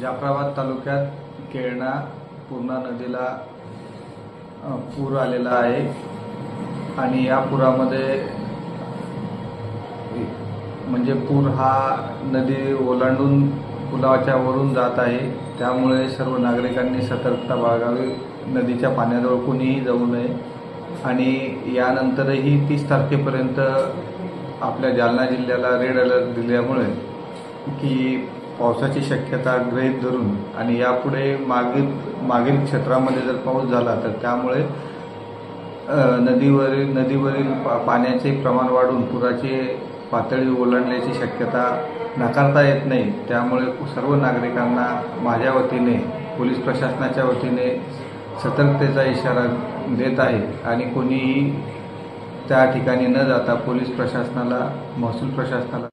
जाफराबाद तालुक्यात केळणा पूर्णा नदीला पूर आलेला आहे. आणि या पुरामध्ये म्हणजे पूर हा नदी ओलांडून पुलाच्या वरून जात आहे. त्यामुळे सर्व नागरिकांनी सतर्कता बाळगावी नदीच्या पाण्याजवळ कोणीही जाऊ नये. आणि यानंतरही तीस तारखेपर्यंत आपल्या जालना जिल्ह्याला रेड अलर्ट दिल्यामुळे की पावसाची शक्यता गृहीत धरून आणि यापुढे मागील मागील क्षेत्रामध्ये जर पाऊस झाला तर त्यामुळे नदीवरील नदीवरील पा पाण्याचे प्रमाण वाढून पुराची पातळी ओलांडण्याची शक्यता नाकारता येत नाही. त्यामुळे सर्व नागरिकांना माझ्या वतीने पोलीस प्रशासनाच्या वतीने सतर्कतेचा इशारा देत आहे आणि कोणीही त्या ठिकाणी न जाता पोलीस प्रशासनाला महसूल प्रशासनाला